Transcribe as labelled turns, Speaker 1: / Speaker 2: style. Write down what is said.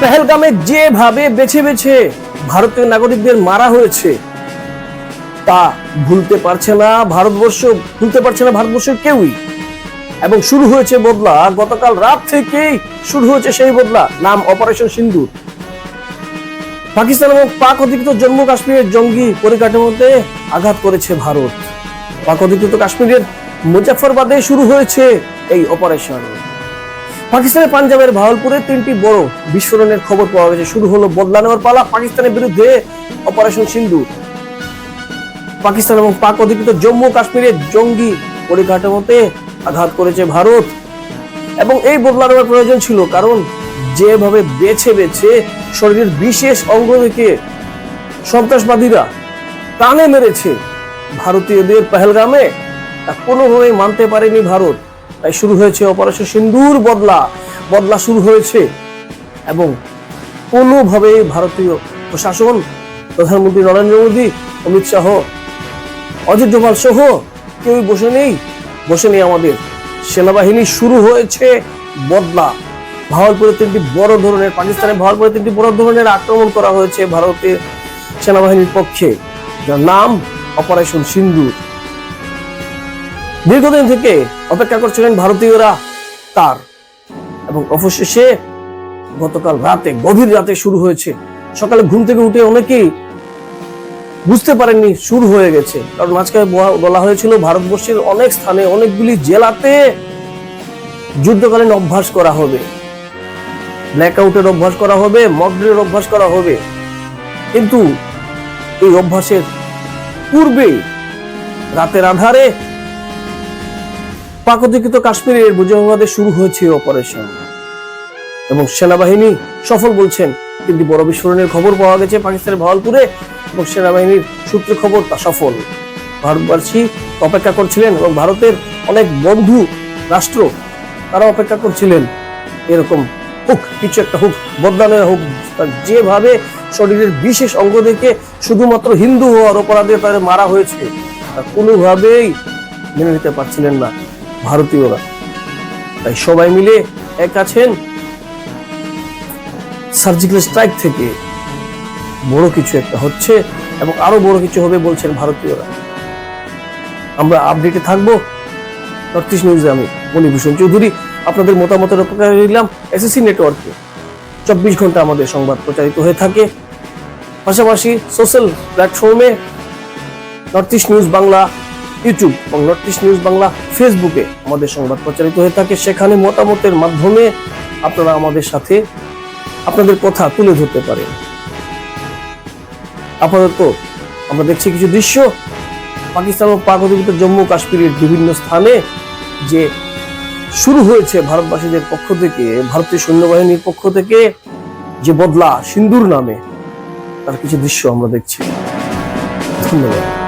Speaker 1: পেহেলগামে যেভাবে বেছে বেছে ভারতীয় নাগরিকদের মারা হয়েছে, তা ভুলতে পারছে না ভারতবর্ষ, ভুলতে পারছে না ভারতবর্ষের কেউই। এবং শুরু হয়েছে বদলা গতকাল রাত থেকেই শুরু হয়েছে সেই বদলা, নাম অপারেশন সিন্দুর। পাকিস্তান এবং পাক অধিকৃত জম্মু কাশ্মীরের জঙ্গি পরিকাঠামোতে আঘাত করেছে ভারত। পাক অধিকৃত কাশ্মীরের মুজাফরবাদে শুরু হয়েছে এই অপারেশন। পাকিস্তানের পাঞ্জাবের ভাওয়ালপুরে তিনটি বড় বিস্ফোরণের খবর পাওয়া গেছে। শুরু হলো বদলা নেওয়ার পালা, পাকিস্তানের বিরুদ্ধে অপারেশন সিন্ধু। পাকিস্তান এবং পাক অধিকৃত জম্মু কাশ্মীরের জঙ্গি পরিকাঠামোতে আঘাত করেছে ভারত। এবং এই বদলা নেওয়ার প্রয়োজন ছিল, কারণ যেভাবে বেছে বেছে শরীরের বিশেষ অঙ্গ থেকে সন্ত্রাসবাদীরা প্রাণে মেরেছে, ভারতীয়দের পেহেলগামে, তা কোনোভাবেই মানতে পারেনি ভারত। তাই শুরু হয়েছে অপারেশন সিন্দুর বদলা। বদলা শুরু হয়েছে এবং কোনোভাবে ভারতীয় প্রশাসন, প্রধানমন্ত্রী নরেন্দ্র মোদী, অমিত শাহ, অজিত ডোভাল সহ কেউই বসে নেই। বসে নেই আমাদের। সেনাবাহিনী শুরু হয়েছে বদলা। ভাওয়ালপুরে তিনটি বড় ধরনের, পাকিস্তানে ভাওয়ালপুরে তিনটি বড় ধরনের আক্রমণ করা হয়েছে ভারতের সেনাবাহিনীর পক্ষে, যার নাম অপারেশন সিন্দুর। দীর্ঘদিন থেকে অপেক্ষা করছিলেন ভারতীয়রা তার। এবং অবশেষে গতকাল রাতে, গভীর রাতে শুরু হয়েছে। সকালে ঘুম থেকে উঠে অনেকেই বুঝতে পারেননি শুরু হয়ে গেছে। কারণ মাঝখানে বলা- হয়েছিল, ভারতবর্ষের অনেক স্থানে অনেকগুলি জেলাতে যুদ্ধকালীন অভ্যাস করা হবে। ব্ল্যাক আউটের অভ্যাস করা হবে মকড্রিলের অভ্যাস করা হবে। কিন্তু এই অভ্যাসের পূর্বে রাতের আধারে পাক অধিকৃত কাশ্মীরের মুজাফরবাদে শুরু হয়েছে অপারেশন এবং সেনাবাহিনী সফল বলছেন কিন্তু বড় বিস্ফোরণের খবর পাওয়া গেছে পাকিস্তানের ভাওয়ালপুরে এবং সেনাবাহিনীর সূত্রে খবর তা সফল। ভারতবাসী অপেক্ষা করছিলেন এবং ভারতের অনেক বন্ধু রাষ্ট্র, তারা অপেক্ষা করছিলেন। এরকম হোক, কিছু একটা হোক, বদলানের হোক যেভাবে শরীরের বিশেষ অঙ্গ থেকে শুধুমাত্র হিন্দু হওয়ার অপরাধে তাদের মারা হয়েছে, তা কোনোভাবেই মেনে নিতে পারছিলেন না। ভারতীয়রা। তাই সবাই মিলে এক আছেন সার্জিক্যাল স্ট্রাইক থেকে। বড় কিছু একটা হচ্ছে এবং আরও বড় কিছু হবে বলছেন ভারতীয়রা। আমরা আপডেটে থাকব। নর্থ ইস্ট নিউজে আমি মণিভূষণ চৌধুরী, আপনাদের মতামতের অপেক্ষা নিলাম এসএসসি নেটওয়ার্কে চব্বিশ ঘণ্টা আমাদের সংবাদ প্রচারিত হয়ে থাকে। পাশাপাশি সোশ্যাল প্ল্যাটফর্মে north east news Bangla YouTube এবং নর্থ ইস্ট নিউজ বাংলা ফেসবুকে আমাদের সংবাদ প্রচারিত হয়ে থাকে। সেখানে মতামতের মাধ্যমে আপনারা আমাদের সাথে আপনাদের কথা তুলে ধরতে পারেন। আপাতত আমরা দেখছি কিছু দৃশ্য। পাকিস্তান ও পাক অধিকৃত জম্মু কাশ্মীরের বিভিন্ন স্থানে যে শুরু হয়েছে ভারতবাসীদের পক্ষ থেকে, ভারতীয় সৈন্যবাহিনীর পক্ষ থেকে যে বদলা সিন্দুর নামে, তার কিছু দৃশ্য আমরা দেখছি। ধন্যবাদ।